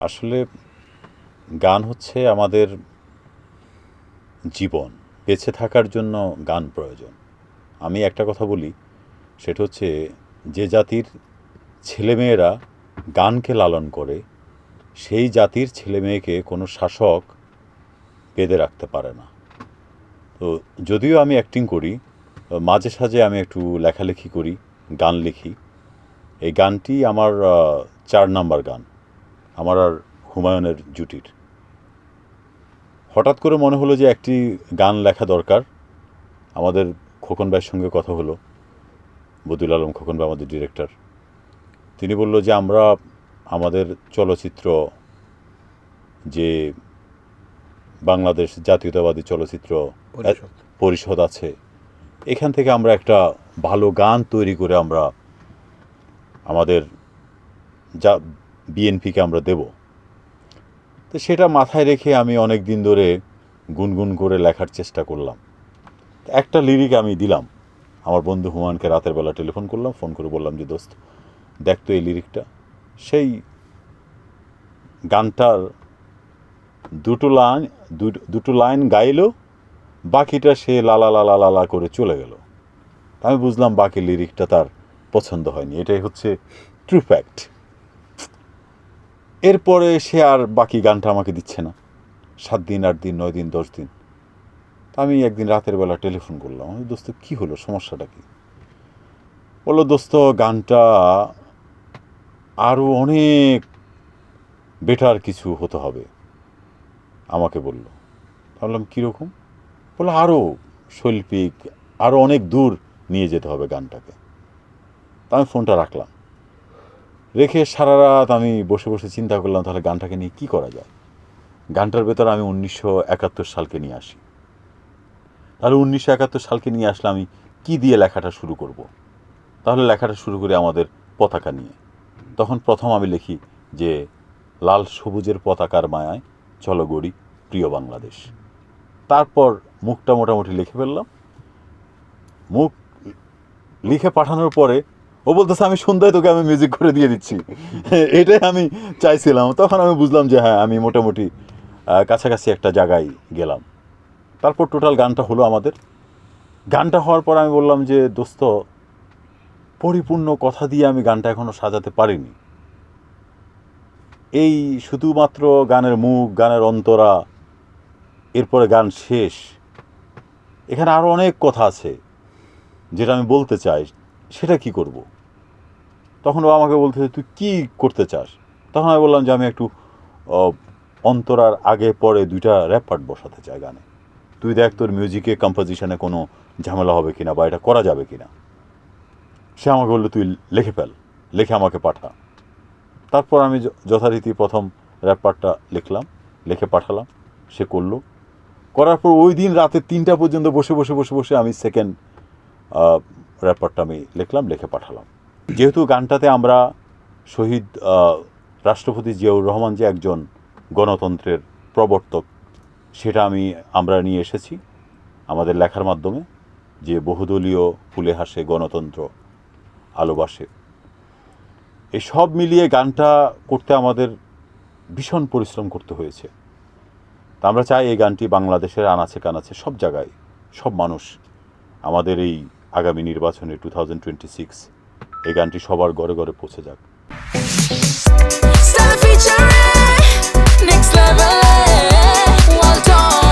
আসলে গান হচ্ছে আমাদের জীবন, বেঁচে থাকার জন্য গান প্রয়োজন। আমি একটা কথা বলি, সেটা হচ্ছে যে জাতির ছেলেমেয়েরা গানকে লালন করে, সেই জাতির ছেলেমেয়েকে কোনো শাসক বেঁধে রাখতে পারে না। তো যদিও আমি অ্যাক্টিং করি, মাঝে সাঝে আমি একটু লেখালেখি করি, গান লিখি। এই গানটি আমার চার নাম্বার গান। আমার আর হুমায়ুনের জুটির। হঠাৎ করে মনে হলো যে একটি গান লেখা দরকার। আমাদের খোকন ভাইয়ের সঙ্গে কথা হলো। বদুল আলম খোকন ভাই আমাদের ডিরেক্টর তিনি বলল যে আমরা আমাদের চলচ্চিত্র যে বাংলাদেশ জাতীয়তাবাদী চলচ্চিত্র পরিষদ। আছে এখান থেকে আমরা একটা ভালো গান তৈরি করে আমরা আমাদের যা বিএনপিকে আমরা দেব। তো সেটা মাথায় রেখে আমি অনেক দিন ধরে গুনগুন করে লেখার চেষ্টা করলাম। একটা লিরিক আমি দিলাম। আমার বন্ধু হুমানকে রাতের বেলা টেলিফোন করলাম ফোন করে বললাম যে, দোস্ত, দেখ তো এই লিরিকটা সেই গানটার দুটো লাইন দুটো- লাইন গাইলো, বাকিটা সে লালা লালা লালা করে চলে গেল। আমি বুঝলাম বাকি লিরিকটা তার পছন্দ হয়নি। এটাই হচ্ছে ট্রু ফ্যাক্ট এরপরে সে আর বাকি গানটা আমাকে দিচ্ছে না। সাত দিন, আট দিন, নয় দিন, দশ দিন। আমি একদিন রাতের বেলা টেলিফোন করলাম দোস্ত, কী হলো? সমস্যাটা কি? বলল, দোস্ত, গানটা আরও অনেক বেটার কিছু হতে হবে। আমাকে বলল। ভাবলাম কীরকম? বলল আরও শৈল্পিক আরও অনেক দূর নিয়ে যেতে হবে গানটাকে। তা আমি ফোনটা রাখলাম। রেখে সারা রাত আমি বসে বসে চিন্তা করলাম, তাহলে গানটাকে নিয়ে কী করা যায়? গানটার ভেতর আমি উনিশশো একাত্তর সালকে নিয়ে আসি। তাহলে উনিশশো একাত্তর সালকে নিয়ে আসলে আমি কী দিয়ে লেখাটা শুরু করব। তাহলে লেখাটা শুরু করি আমাদের পতাকা নিয়ে। তখন প্রথম আমি লিখি যে, লাল সবুজের পতাকার মায়ায় চলো গড়ি প্রিয় বাংলাদেশ। তারপর মুখটা মোটামুটি লিখে ফেললাম। মুখ লিখে পাঠানোর পরে ও বলতেছে, আমি সন্ধ্যায় তোকে আমি মিউজিক করে দিয়ে দিচ্ছি। এটাই আমি চাইছিলাম। তখন আমি বুঝলাম যে হ্যাঁ আমি মোটামুটি কাছাকাছি একটা জায়গায় গেলাম। তারপর টোটাল গানটা হলো আমাদের। গানটা হওয়ার পর আমি বললাম যে, দোস্ত, পরিপূর্ণ কথা দিয়ে আমি গানটা এখনও সাজাতে পারিনি। এই শুধুমাত্র গানের মুখ, গানের অন্তরা, এরপরে গান শেষ। এখানে আরও অনেক কথা আছে যেটা আমি বলতে চাই। সেটা কি করব? তখন ও আমাকে বলতেছে, তুই কি করতে চাস? তখন আমি বললাম যে, আমি একটু অন্তরার আগে পরে দুইটা র্যাপ পার্ট বসাতে চাই গানে। তুই দেখ তোর মিউজিকে কম্পোজিশনে কোনো ঝামেলা হবে কিনা বা এটা করা যাবে কিনা? সে আমাকে বলল, তুই লিখে ফেল, লিখে আমাকে পাঠা। তারপর আমি যথারীতি প্রথম র্যাপ লিখলাম, লিখে পাঠালাম, সে করল। করার পর ওই দিন রাতে তিনটা পর্যন্ত বসে বসে বসে বসে আমি সেকেন্ড র্যাপারটা আমি লিখলাম, লিখে পাঠালাম। যেহেতু গানটাতে আমরা শহীদ রাষ্ট্রপতি জিয়াউর রহমান যে একজন গণতন্ত্রের প্রবর্তক, সেটা আমি, আমরা নিয়ে এসেছি আমাদের লেখার মাধ্যমে, যে বহুদলীয় ফুলে হাসে গণতন্ত্র আলোবাসে এই সব মিলিয়ে গানটা করতে আমাদের ভীষণ পরিশ্রম করতে হয়েছে। তা আমরা চাই এই গানটি বাংলাদেশের আনাচে কানাচে সব জায়গায় সব মানুষ আমাদের এই আগামী নির্বাচনে টু থাউজেন্ড টোয়েন্টি সিক্স এই গানটি সবার ঘরে ঘরে পৌঁছে যাক next level. Well done.